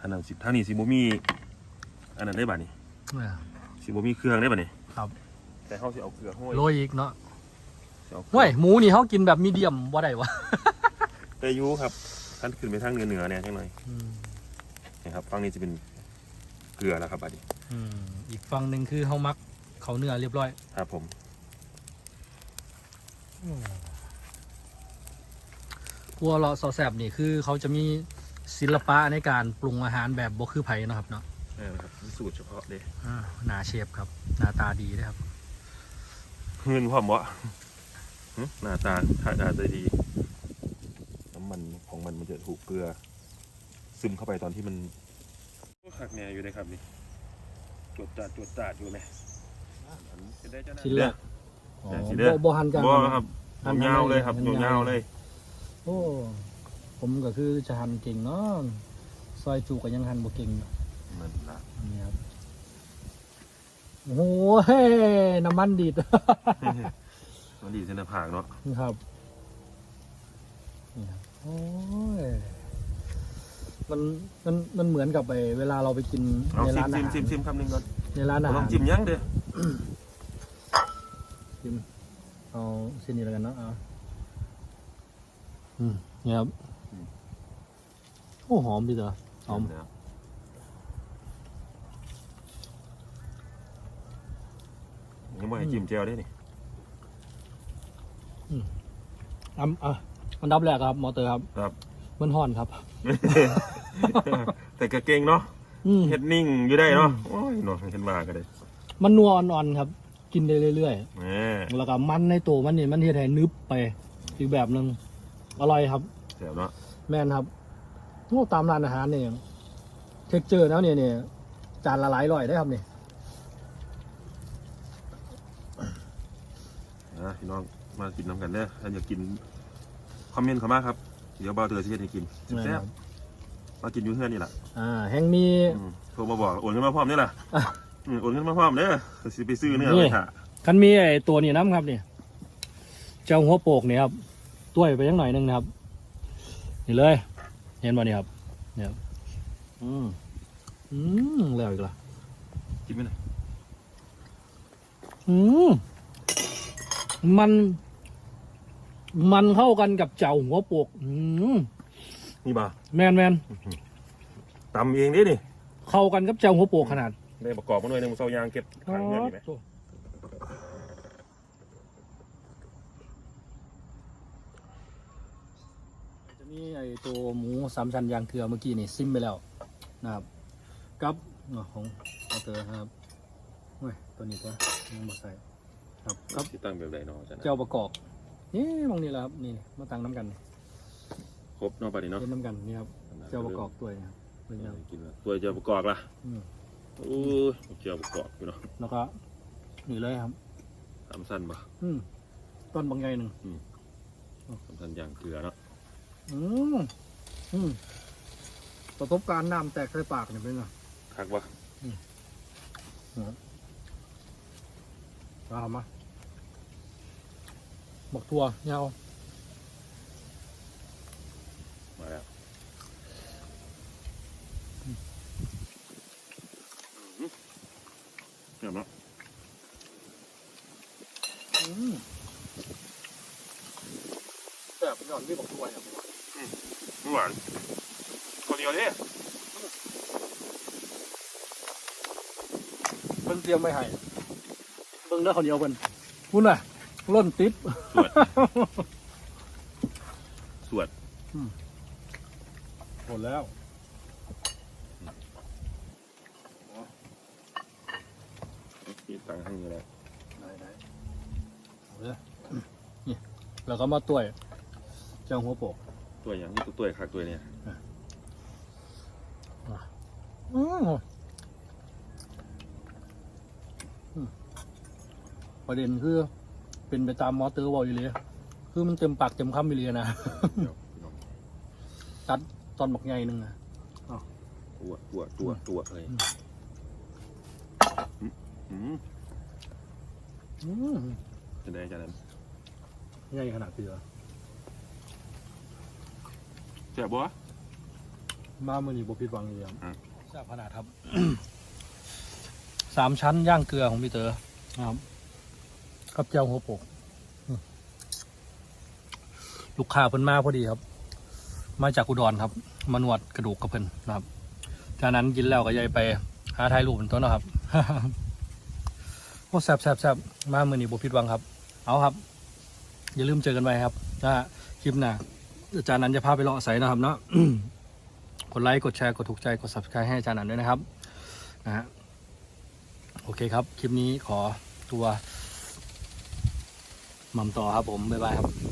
อันนั้นสิทางนี้สิบ่มี อันนั้นได้บัดนี้เนี่ยสิบ่มีเครื่องได้บัดนี้ครับ แต่เฮาสิเอาเกลือห้อยโรยอีกเนาะสิเอาเกลือห้วยหมูนี่เขากินแบบมีเดียมว่าได้วะแต่อยูครับท่านขึ้นไปทางเหนือเหนือๆเนี่ยจังหน่อยนะครับฝั่งนี้จะเป็นเกลือแล้วครับบัดนี้อืมอีกฝั่งหนึ่งคือเขามักเขาเนื้อเรียบร้อย ครับผมครัวเราะซอแซบนี่คือเขาจะมี ศิลปะในการปรุงอาหารแบบบ่คือไผ่นาะครับเนาะนี่นะครับมีสูตรเฉพาะเด้อ่าหนาเชฟครับ หน้าตาดีนะครับเงินพร้อมบ่หึหน้าตาท่าทางจะดี น้ำมันของมันมันจะถูกเกลือ ซึมเข้าไปตอนที่มันขักแหน่อยู่เลยครับนี่จวดจาดจวดจาดอยู่ไหมอันเป็นได้จ้าชิ้นแรกอ๋อชิ้นแรกบ่หันกันบ่ครับยาวๆเลยครับยาวๆเลย โอ้ ผมก็คือจะหันเก่งเนาะซอยจูก็ยังหันบ่เก่งมันละนี่ครับโอ้โหเฮ้น้ำมันดีดมันดีเส้นผากเนาะนี่ครับนี่ครับโอ้ยมันมันมันเหมือนกับไปเวลาเราไปกินเอาในซิร้ามนอาซิมหารซิมซิมคำหนึ่งก่อนในร้านอาลอหางรจิ้มยังเด้อชิมเอาเส้นนี้แล้วกันเนาะเอาอืมนี่ครับ โอ้หอมดีเถอะหอมแล้วยังไม่ให้จิ้มเจลได้นี่อันอะอันดับแรกครับ มอเตอร์ครับ ครับ มันห่อนครับ แต่กระเก่งเนาะอืมเฮ็ดนิ่งอยู่ได้เนาะโอ้ยเนาะเห็นว่าก็ได้ มันนัวอ่อนๆครับ กินได้เรื่อยแหมๆแล้วก็มันในตัวมันนี่มันเฮ็ดให้นึบไป อีกแบบหนึ่งอร่อยครับเดี๋ยวเนาะแม่นครับ โอ้ตามร้านอาหารเนี่ยเท็กเจอร์แล้วเนี่ยเนี่ยจานละหลายร้อยได้ครับเนี่ยนะพี่น้องมากินน้ำกันเด้อถ้าอยากกินคอมเมนต์เข้ามาครับ เดี๋ยวบ่าวเตือสิเฮ็ดให้กินแซ่บๆมากินอยู่เฮือนนี่แหละอ่าแห่งมีอืมโทรมาบอกโอนเงินมาพร้อมนี่แหละอะอืมโอนเงินมาพร้อมเด้อสิไปซื้อเนื้อนี่ไปหาคันมีไอ้ตัวนี้น้ำครับเนี่ยเจ้าหัวโปกเนี่ยครับต้วยไปยังหน่อยหนึงนะครับนี่เลย เห็นบ่เนี่ยครับเนี่ยครับอืมอืมแล้วอีกละกินไหมนะอืมมัน มันเข้ากันกับเจ้าหัวโปกอืมนี่บ่าแมนแมนตำเองดินี่เข้ากันกับเจ้าหัวโปกขนาดได้ประกอบมาหน่อยหนึงเซายางเก็บทางเงินนี่ไหม จะมีไอ้ตัวหมูสามชั้นยางเกลือเมื่อกี้นี่ซิมไปแล้วนะครับกับอะของเอาเตอร์นะครับเฮ้ยตัวนี้ตัวยังมาใส่ครับกับที่ตั้งแบบไหนเนาะอาจารย์เจ้าประกอบนี่มองนี่แหละครับนี่มาตั้งน้ำกันนี่ครบเนาะปะนี่เนาะเล่นน้ำกันนี่ครับเจ้าประกอบตัวนี้ครับเป็นเอยังอกินละตัวเจ้าประกอบล่ะอืมโอ้ยเจ้าประกอบอยู่เนาะแล้วก็นี่เลยครับ ทำสั้นบ่อืมต้นบางใหญ่หนึ่ง ทำสั้นยางเกลือเนาะ อืมอืมประสบการณ์น้ำแตกใส่ปากเนี่ยเป็นไงคักบ่เอามาบอกทัวเนี่ยเอามาแล้วเดี๋ยวเนาะอืมแบบหย่อนที่บอกทัวเนี่ย หวานคนเดียวดิเพิ่งเตรียมไม่ให้เบิ่งเด้อคนเดียวเพิ่นพุ่นน่ะล่นติ๊บสวด สวดหมดแล้วมีตังค์ให้เงินแล้วได้ได้เอาเลยนี่แล้วก็มาต้วยเจ้าหัวโปก ตัวอย่างนี้ตัวตัวคักตัวเนี่ยอืมอืมประเด็นคือ เป็นไปตามมอเตอร์วอลอยู่เลยคือมันเต็มปากเต็มคำอยู่เลยนะเดี๋ยวพี่น้องตัดตอนบักใหญ่หนึ่งนะตัวตัวตัวตัวเลยอืมอืมอืมจะได้อาจารย์นั้นใหญ่ขนาดเสือ แซ่บบ่มามือนี้บ่ผิดหวังเลยครับอืมแซ่บขนาดครับ สามชั้นย่างเกลือของพี่เต๋อนะครับกับเจ้าหัวโปกอืมลูกค้าเพิ่นมาพอดีครับ มาจากอุดรครับ มานวดกระดูกกับเพิ่นนะครับ จากนั้นกินแล้วก็ยายไปหาถ่ายรูปเป็นต้นนะครับโอ้แซ่บแซ่บแซ่บมามือนี้บ่ผิดหวังครับ เอาครับ อย่าลืมเจอกันไว้ครับถ้าคลิปหน้า อาจารย์นันจะพาไปลองอาศัยนะครับเนาะกดไลค์กดแชร์กดถูกใจกด subscribe ให้อาจารย์นันด้วยนะครับนะฮะโอเคครับ คลิปนี้ขอตัวหม่ำต่อครับผม บ๊ายบายครับ